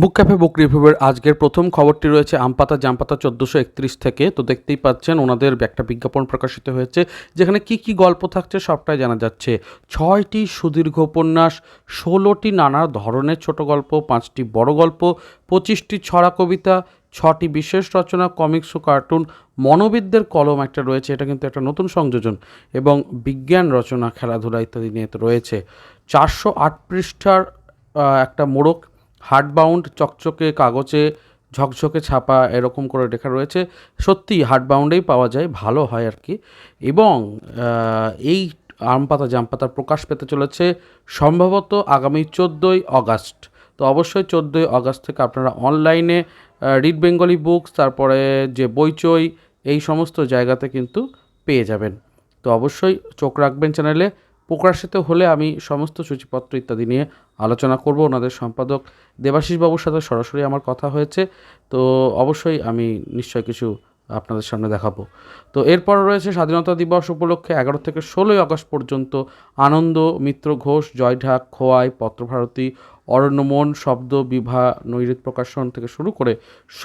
বুক cafe, বুক রিভিউয়ের আজকের প্রথম খবরটি রয়েছে আমপাতা, জামপাতা চোদ্দোশো একত্রিশ থেকে। তো দেখতেই পাচ্ছেন ওনাদের একটা বিজ্ঞাপন প্রকাশিত হয়েছে, যেখানে কি কি গল্প থাকছে সবটাই জানা যাচ্ছে। ছয়টি সুদীর্ঘ উপন্যাস, ষোলোটি নানা ধরনের ছোট গল্প, পাঁচটি বড় গল্প, পঁচিশটি ছড়া কবিতা, ছটি বিশেষ রচনা, কমিক্স ও কার্টুন, মনোবিদদের কলম একটা রয়েছে, এটা কিন্তু একটা নতুন সংযোজন, এবং বিজ্ঞান রচনা, খেলাধুলা ইত্যাদি নিয়ে রয়েছে। চারশো আট পৃষ্ঠার একটা মোড়ক হার্ডবাউন্ড চকচকে কাগজে, ঝকঝকে ছাপা এরকম করে লেখা রয়েছে। সত্যি হার্ডবাউন্ডেই পাওয়া যায়, ভালো হয় আর কি। এবং এই আম পাতা জাম পাতার প্রকাশ পেতে চলেছে সম্ভবত আগামী চোদ্দোই অগাস্ট। তো অবশ্যই চোদ্দোই আগস্ট থেকে আপনারা অনলাইনে রিড বেঙ্গলি বুকস, তারপরে যে বইচই এই সমস্ত জায়গাতে কিন্তু পেয়ে যাবেন। তো অবশ্যই চোখ রাখবেন চ্যানেলে। প্রকাশিত হলে আমি সমস্ত সূচিপত্র ইত্যাদি নিয়ে আলোচনা করব। ওনাদের সম্পাদক দেবাশিস বাবুর সাথে সরাসরি আমার কথা হয়েছে। তো অবশ্যই আমি নিশ্চয় কিছু আপনাদের সামনে দেখাবো। তো এরপর রয়েছে স্বাধীনতা দিবস উপলক্ষে এগারো থেকে ষোলোই আগস্ট পর্যন্ত আনন্দ, মিত্র ঘোষ জয়ঢাক খোয়াই, পত্রভারতী অরণ্যমন শব্দ, বিভা, নৈরিত প্রকাশন থেকে শুরু করে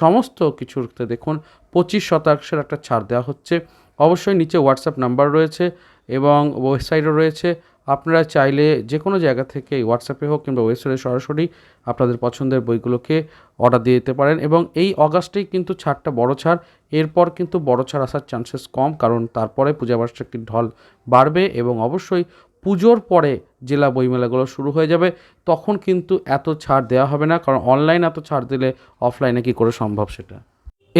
সমস্ত কিছুতে দেখুন পঁচিশ শতাংশের একটা ছাড় দেওয়া হচ্ছে। অবশ্যই নিচে হোয়াটসঅ্যাপ নাম্বার রয়েছে। এবং ওয়েবসাইটও রয়েছে। আপনারা চাইলে যে কোনো জায়গা থেকে হোয়াটসঅ্যাপে হোক কিংবা ওয়েবসাইটে সরাসরি আপনাদের পছন্দের বইগুলোকে অর্ডার দিয়ে দিতে পারেন এবং এই অগাস্টেই কিন্তু ছাড়টা বড় ছাড়। এরপর কিন্তু বড় ছাড় আসার চান্সেস কম কারণ তারপরে পূজাবার্ষিকীর ঢল বাড়বে এবং অবশ্যই পুজোর পরে জেলা বইমেলাগুলো শুরু হয়ে যাবে। তখন কিন্তু এত ছাড় দেওয়া হবে না কারণ অনলাইন এত ছাড় দিলে অফলাইনে কি করে সম্ভব সেটা?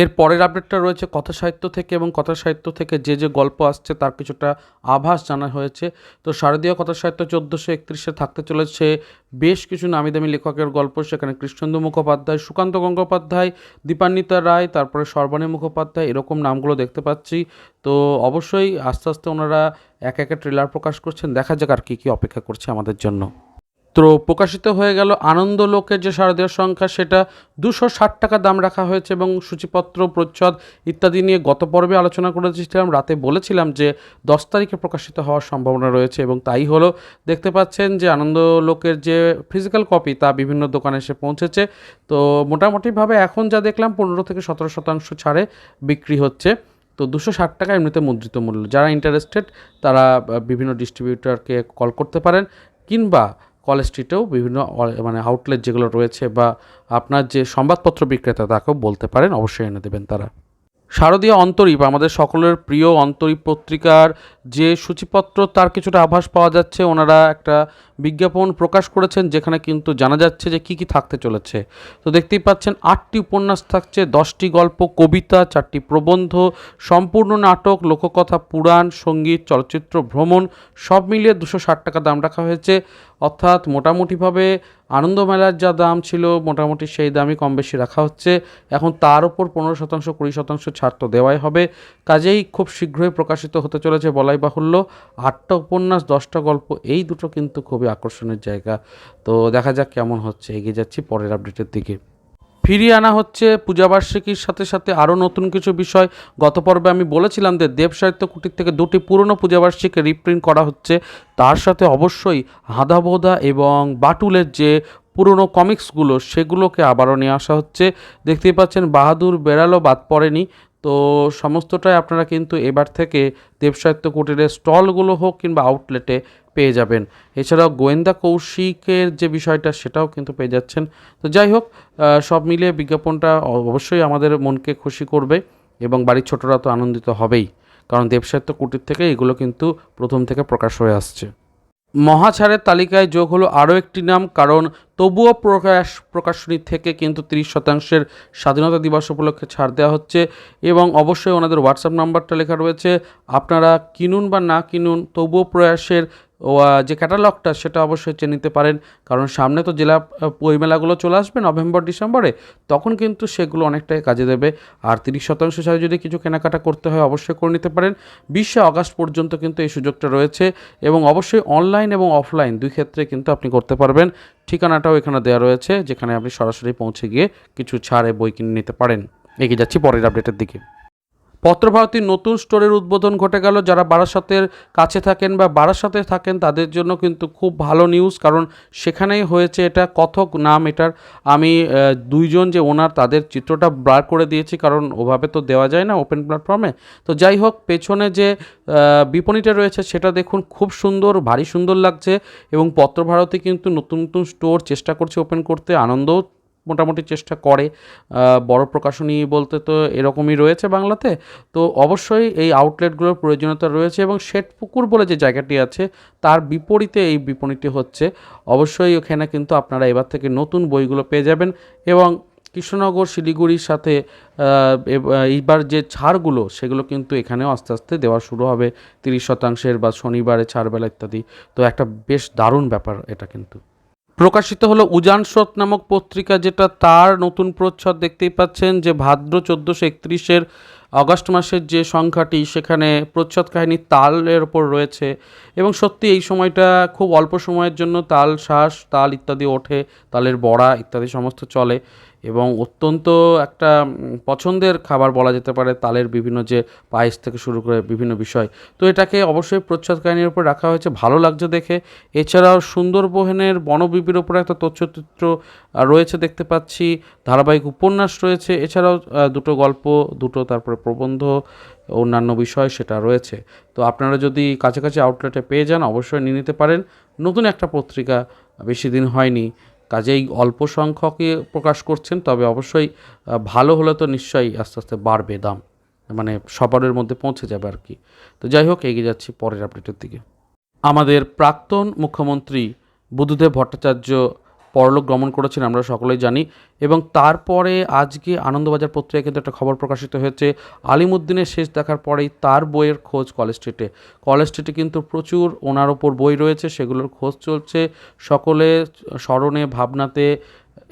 এর পরের আপডেটটা রয়েছে কথা সাহিত্য থেকে এবং কথা সাহিত্য থেকে যে যে গল্প আসছে তার কিছুটা আভাস জানা হয়েছে। তো শারদীয় কথা সাহিত্য চোদ্দোশো একত্রিশে থাকতে চলেছে বেশ কিছু নামি দামি লেখকের গল্প, সেখানে কৃষ্ণেন্দু মুখোপাধ্যায়, সুকান্ত গঙ্গোপাধ্যায়, দীপান্বিতা রায়, তারপরে সর্বাণী মুখোপাধ্যায়, এরকম নামগুলো দেখতে পাচ্ছি। তো অবশ্যই আস্তে আস্তে ওনারা এক একে ট্রেলার প্রকাশ করছেন। দেখা যাক আর কী কী অপেক্ষা করছে আমাদের জন্য। তো প্রকাশিত হয়ে গেল, আনন্দ লোকের যে শারদীয় সংখ্যা, সেটা দুশো ষাট টাকা দাম রাখা হয়েছে এবং সূচিপত্র, প্রচ্ছদ ইত্যাদি নিয়ে গত পর্বে আলোচনা করেছিলাম রাতে বলেছিলাম যে দশ তারিখে প্রকাশিত হওয়ার সম্ভাবনা রয়েছে এবং তাই হলো, দেখতে পাচ্ছেন যে আনন্দ লোকের যে ফিজিক্যাল কপি তা বিভিন্ন দোকানে এসে পৌঁছেছে। তো মোটামুটিভাবে এখন যা দেখলাম, পনেরো থেকে সতেরো শতাংশ ছাড়ে বিক্রি হচ্ছে। তো দুশো ষাট টাকা এমনিতে মুদ্রিত মূল্য। যারা ইন্টারেস্টেড তারা বিভিন্ন ডিস্ট্রিবিউটরকে কল করতে পারেন, কিংবা কলেজ স্ট্রিটেও বিভিন্ন মানে আউটলেট যেগুলো রয়েছে বা আপনার যে সংবাদপত্র বিক্রেতা, তাকেও বলতে পারেন, অবশ্যই এনে দেবেন তারা। শারদীয় অন্তরীপ, আমাদের সকলের প্রিয় অন্তরীপ পত্রিকার যে সূচিপত্র, তার কিছুটা আভাস পাওয়া যাচ্ছে। ওনারা একটা বিজ্ঞাপন প্রকাশ করেছেন, যেখানে কিন্তু জানা যাচ্ছে যে কি কি থাকতে চলেছে। তো দেখতেই পাচ্ছেন, আটটি উপন্যাস থাকছে, দশটি গল্প, কবিতা, চারটি প্রবন্ধ, সম্পূর্ণ নাটক, লোককথা, পুরাণ, সংগীত, চলচ্চিত্র, ভ্রমণ, সব মিলিয়ে দুশো ষাট টাকা দাম রাখা হয়েছে। অর্থাৎ মোটামুটিভাবে আনন্দমেলার যা দাম ছিল মোটামুটি সেই দামই কম বেশি রাখা হচ্ছে। এখন তার উপর পনেরো শতাংশ, কুড়ি শতাংশ ছাড় তো দেওয়াই হবে। কাজেই খুব শীঘ্রই প্রকাশিত হতে চলেছে বলাই বাহুল্য। আটটা উপন্যাস, দশটা গল্প, এই দুটো কিন্তু খুবই আকর্ষণের জায়গা। তো দেখা যাক কেমন হচ্ছে। এগিয়ে যাচ্ছি পরের আপডেটের দিকে। ফিরিয়ে আনা হচ্ছে পূজাবার্ষিকীর সাথে সাথে আরও নতুন কিছু বিষয়। গত পর্বে আমি বলেছিলাম যে দেব সাহিত্য কুটির থেকে দুটি পুরনো পূজাবার্ষিকী রিপ্রিন্ট করা হচ্ছে। তার সাথে অবশ্যই হাদাবোদা এবং বাটুলের যে পুরনো কমিক্সগুলো সেগুলোকে আবারও নিয়ে আসা হচ্ছে। দেখতেই পাচ্ছেন বাহাদুর বেড়ালো বাদ পড়েনি। তো সমস্তটাই আপনারা কিন্তু এবার থেকে দেবসাহিত্য কুটিরের স্টলগুলো হোক কিংবা আউটলেটে পেয়ে যাবেন। এছাড়াও গোয়েন্দা কৌশিকের যে বিষয়টা, সেটাও কিন্তু পেয়ে যাচ্ছেন। তো যাই হোক সব মিলিয়ে বিজ্ঞাপনটা অবশ্যই আমাদের মনকে খুশি করবে এবং বাড়ির ছোটরা তো আনন্দিত হবেই, কারণ দেবসাহিত্য কুটির থেকে এগুলো কিন্তু প্রথম থেকে প্রকাশ হয়ে আসছে। মহাছাড়ের তালিকায় যোগ হলো আরও একটি নাম, কারণ তবুও প্রকাশ, প্রকাশনী থেকে কিন্তু তিরিশ শতাংশের স্বাধীনতা দিবস উপলক্ষে ছাড় দেওয়া হচ্ছে এবং অবশ্যই ওনাদের হোয়াটসঅ্যাপ নাম্বারটা লেখা রয়েছে। আপনারা কিনুন বা না কিনুন, তবুও প্রয়াসের যে ক্যাটালগটা সেটা অবশ্যই চেয়ে নিতে পারেন। কারণ সামনে তো জেলা বইমেলাগুলো চলে আসবে নভেম্বর, ডিসেম্বরে, তখন কিন্তু সেগুলো অনেকটাই কাজে দেবে। আর তিরিশ শতাংশ ছাড়া যদি কিছু কেনাকাটা করতে হয় অবশ্যই করে নিতে পারেন। বিশে আগস্ট পর্যন্ত কিন্তু এই সুযোগটা রয়েছে এবং অবশ্যই অনলাইন এবং অফলাইন দুই ক্ষেত্রে কিন্তু আপনি করতে পারবেন। ঠিকানাটাও এখানে দেওয়া রয়েছে, যেখানে আপনি সরাসরি পৌঁছে গিয়ে কিছু ছাড়ে বই কিনে নিতে পারেন। এগিয়ে যাচ্ছি পরের আপডেটের দিকে। পত্রভারতীর নতুন স্টোরের উদ্বোধন ঘটে গেল। যারা বারাসাতের কাছে থাকেন বা বারাসাতে থাকেন, তাদের জন্য কিন্তু খুব ভালো নিউজ কারণ সেখানেই হয়েছে এটা কথক নাম এটার। আমি দুইজন যে ওনার, তাদের চিত্রটা বার করে দিয়েছি, কারণ ওভাবে তো দেওয়া যায় না ওপেন প্ল্যাটফর্মে তো যাই হোক, পেছনে যে বিপণীটা রয়েছে, সেটা দেখুন, খুব সুন্দর, ভারী সুন্দর লাগছে এবং পত্রভারতী কিন্তু নতুন নতুন স্টোর চেষ্টা করছে ওপেন করতে। আনন্দও মোটামুটি চেষ্টা করে। বড় প্রকাশনী বলতে তো এরকমই রয়েছে বাংলাতে। তো অবশ্যই এই আউটলেটগুলোর প্রয়োজনীয়তা রয়েছে এবং শেঠপুকুর বলে যে জায়গাটি আছে, তার বিপরীতে এই বিপণীটি হচ্ছে। অবশ্যই ওখানে কিন্তু আপনারা এবার থেকে নতুন বইগুলো পেয়ে যাবেন এবং কৃষ্ণনগর, শিলিগুড়ির সাথে এইবার যে ছাড়গুলো, সেগুলো কিন্তু এখানেও আস্তে আস্তে দেওয়া শুরু হবে। তিরিশ শতাংশের বা শনিবারে ছাড়বেলা ইত্যাদি। তো একটা বেশ দারুণ ব্যাপার এটা কিন্তু। প্রকাশিত হলো উজান নামক পত্রিকা, যেটা তার নতুন প্রচ্ছদ দেখতেই পাচ্ছেন যে ভাদ্র চোদ্দোশো একত্রিশের অগস্ট মাসের যে সংখ্যাটি, সেখানে প্রচ্ছদ কাহিনী তালের ওপর রয়েছে। এবং সত্যি এই সময়টা খুব অল্প সময়ের জন্য তাল শ্বাস তাল ইত্যাদি ওঠে, তালের বড়া ইত্যাদি সমস্ত চলে। এবং অত্যন্ত একটা পছন্দের খাবার বলা যেতে পারে তালের বিভিন্ন যে পায়েস থেকে শুরু করে বিভিন্ন বিষয়। তো এটাকে অবশ্যই প্রচ্ছদ কাহিনীর উপর রাখা হয়েছে, ভালো লাগছে দেখে। এছাড়াও সুন্দরবনের বনবিবির উপরে একটা তথ্যচিত্র রয়েছে দেখতে পাচ্ছি, ধারাবাহিক উপন্যাস রয়েছে, এছাড়াও দুটো গল্প, দুটো তারপরে প্রবন্ধ, অন্যান্য বিষয় সেটা রয়েছে। তো আপনারা যদি কাছাকাছি আউটলেটে পেয়ে যান, অবশ্যই নিয়ে নিতে পারেন। নতুন একটা পত্রিকা, বেশি দিন হয়নি। কাজেই অল্প সংখ্যকে প্রকাশ করছেন, তবে অবশ্যই ভালো হলে তো নিশ্চয়ই আস্তে আস্তে বাড়বে দাম মানে সবারের মধ্যে পৌঁছে যাবে আর কি। তো যাই হোক, এগিয়ে যাচ্ছি পরের আপডেটের দিকে। আমাদের প্রাক্তন মুখ্যমন্ত্রী বুদ্ধদেব ভট্টাচার্য পরলোক গমন করেছেন, আমরা সকলেই জানি। এবং তারপরে আজকে আনন্দবাজার পত্রিকায় কিন্তু একটা খবর প্রকাশিত হয়েছে। আলিমুদ্দিনের শেষ দেখার পরেই তার বইয়ের খোঁজ কলেজ স্ট্রিটে। কলেজ স্ট্রিটে কিন্তু প্রচুর ওনার ওপর বই রয়েছে, সেগুলোর খোঁজ চলছে। সকলে স্মরণে, ভাবনাতে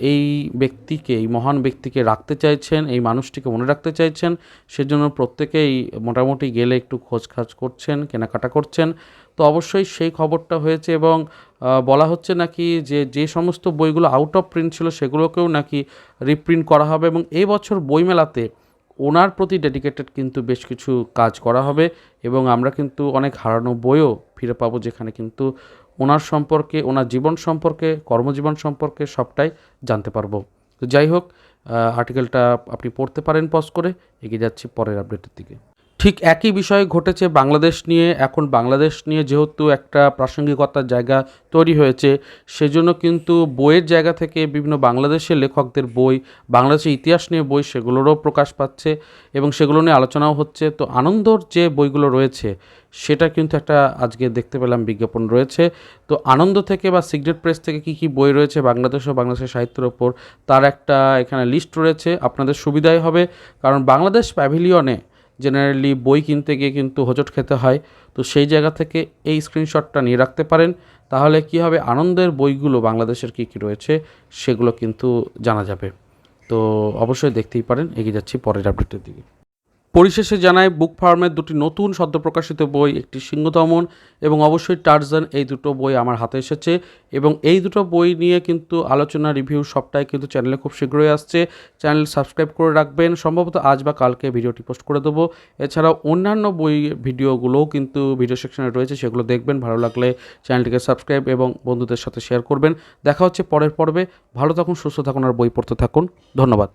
এই ব্যক্তিকে, এই মহান ব্যক্তিকে রাখতে চাইছেন, এই মানুষটিকে মনে রাখতে চাইছেন। সেজন্য প্রত্যেকেই মোটামুটি গেলে একটু খোঁজখাজ করছেন, কেনাকাটা করছেন। তো অবশ্যই সেই খবরটা হয়েছে এবং বলা হচ্ছে নাকি যে যে সমস্ত বইগুলো আউট অফ প্রিন্ট ছিল সেগুলোকেও নাকি রিপ্রিন্ট করা হবে এবং এই বছর বইমেলাতে ওনার প্রতি ডেডিকেটেড কিন্তু বেশ কিছু কাজ করা হবে এবং আমরা কিন্তু অনেক হারানো বইও ফিরে পাবো যেখানে কিন্তু ওনার সম্পর্কে, ওনার জীবন সম্পর্কে, কর্মজীবন সম্পর্কে সবটাই জানতে পারব। তো যাই হোক আর্টিকেলটা আপনি পড়তে পারেন পজ করে, এগিয়ে যাচ্ছি পরের আপডেটের দিকে। ঠিক একই বিষয় ঘটেছে বাংলাদেশ নিয়ে। এখন বাংলাদেশ নিয়ে যেহেতু একটা প্রাসঙ্গিকতার জায়গা তৈরি হয়েছে, সেজন্য কিন্তু বইয়ের জায়গা থেকে বিভিন্ন বাংলাদেশের লেখকদের বই, বাংলাদেশের ইতিহাস নিয়ে বই সেগুলোরও প্রকাশ পাচ্ছে এবং সেগুলো নিয়ে আলোচনাও হচ্ছে। তো আনন্দর যে বইগুলো রয়েছে, সেটা কিন্তু একটা আজকে দেখতে পেলাম বিজ্ঞাপন রয়েছে। তো আনন্দ থেকে বা সিগারেট প্রেস থেকে কি কি বই রয়েছে বাংলাদেশ ও বাংলাদেশের সাহিত্যের ওপর, তার একটা এখানে লিস্ট রয়েছে। আপনাদের সুবিধাই হবে, কারণ বাংলাদেশ প্যাভিলিয়নে জেনারেলি বই কিনতে গিয়ে কিন্তু হোঁচট খেতে হয়। তো সেই জায়গা থেকে এই স্ক্রিনশটটা নিয়ে রাখতে পারেন। তাহলে কি হবে? আনন্দের বইগুলো বাংলাদেশের কী কী রয়েছে সেগুলো কিন্তু জানা যাবে। তো অবশ্যই দেখতেই পারেন। এগিয়ে যাচ্ছি পরের আপডেটের দিকে। পরিশেষে জানায় বুক ফার্মের দুটি নতুন সদ্য প্রকাশিত বই, একটি সিংহদমন এবং অবশ্যই টার্জান, এই দুটো বই আমার হাতে এসেছে এবং এই দুটো বই নিয়ে কিন্তু আলোচনা, রিভিউ সবটাই কিন্তু চ্যানেলে খুব শীঘ্রই আসছে। চ্যানেল সাবস্ক্রাইব করে রাখবেন। সম্ভবত আজ বা কালকে ভিডিওটি পোস্ট করে দেবো। এছাড়াও অন্যান্য বই ভিডিওগুলোও কিন্তু ভিডিও সেকশনে রয়েছে, সেগুলো দেখবেন। ভালো লাগলে চ্যানেলটিকে সাবস্ক্রাইব এবং বন্ধুদের সাথে শেয়ার করবেন। দেখা হচ্ছে পরের পর্বে। ভালো থাকুন, সুস্থ থাকুন আর বই পড়তে থাকুন। ধন্যবাদ।